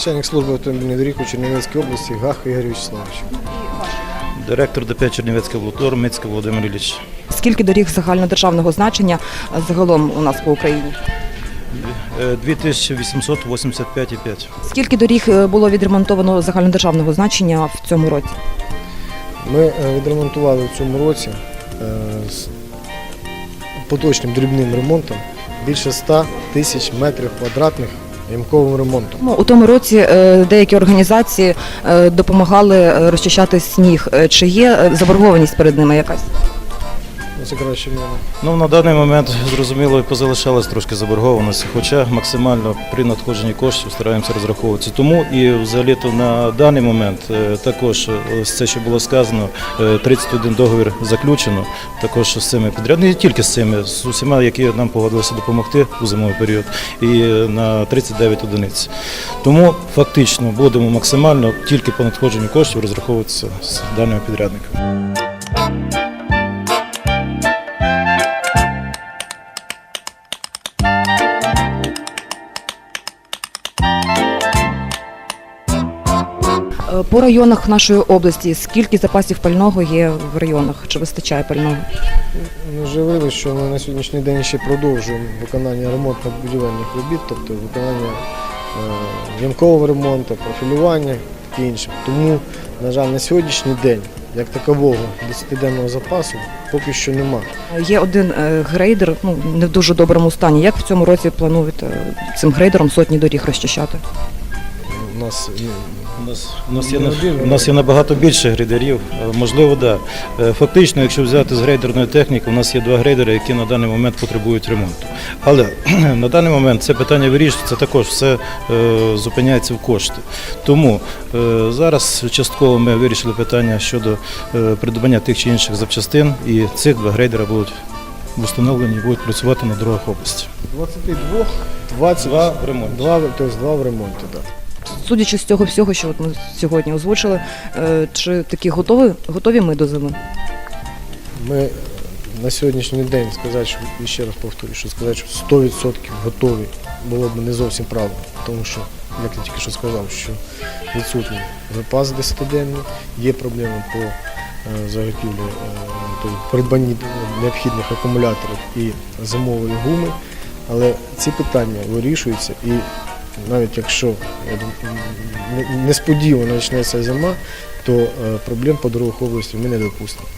Начальник служби автомобільних доріг у Чернівецькій області Гах Ігор Вячеславович. Директор ДП Чернівецька Волотор, Мицький Володимир Ілліч. Скільки доріг загальнодержавного значення е, загалом у нас по Україні? Е, 2885,5. Скільки доріг е, було відремонтовано загальнодержавного значення в цьому році? Ми е, відремонтували в цьому році е, з поточним дрібним ремонтом більше 100 тисяч метрів квадратних ямковим ремонтом. Ну, у тому році е, деякі організації е, допомагали е, розчищати сніг. Чи є заборгованість перед ними якась? Це краще мене. Ну, на даний момент, зрозуміло, позалишалась трошки заборгованості, хоча максимально при надходженні коштів стараємося розраховуватися. Тому і взагалі-то на даний момент е, також е, ось це, що було сказано, е, 31 договір заключено, також з цими підрядними, не тільки з цими, з усіма, які нам погодилися допомогти у зимовий період, і е, на 39 одиниць. Тому фактично будемо максимально тільки по надходженню коштів розраховуватися з даними підрядниками. По районах нашої області скільки запасів пального є в районах? Чи вистачає пального? Ми вже виявили, що ми на сьогоднішній день ще продовжуємо виконання ремонтно-будівельних робіт, тобто виконання е, ямкового ремонту, профілювання таке інше. Тому, на жаль, на сьогоднішній день, як такового 10-денного запасу, поки що нема. Е, Є один е, грейдер, ну не в дуже доброму стані. Як в цьому році плануєте цим грейдером сотні доріг розчищати? У нас ну, У нас, у, нас є, у нас є набагато більше грейдерів. Е, Можливо, так. Да. Фактично, якщо взяти з грейдерної техніки, у нас є два грейдери, які на даний момент потребують ремонту. Але на даний момент це питання вирішується також, все е, зупиняється в кошти. Тому е, зараз частково ми вирішили питання щодо е, придбання тих чи інших запчастин, і цих два грейдера будуть встановлені і будуть працювати на дорогах області. 22, 20, Два в ремонті. Два, тобто два в ремонті, так. Судячи з цього всього, що от ми сьогодні озвучили, е, чи такі готові, готові ми до зими? Ми на сьогоднішній день сказати, що і ще раз повторюю, що сказати, що 100% готові було б не зовсім правильно, тому що, як я тільки що сказав, що відсутній запас 10-денний, є проблеми по е, заготівлі е, придбанні необхідних акумуляторів і зимової гуми, але ці питання вирішуються і навіть якщо не- несподівано почнеться зима, то е, проблем по дорогах області ми не допустимо.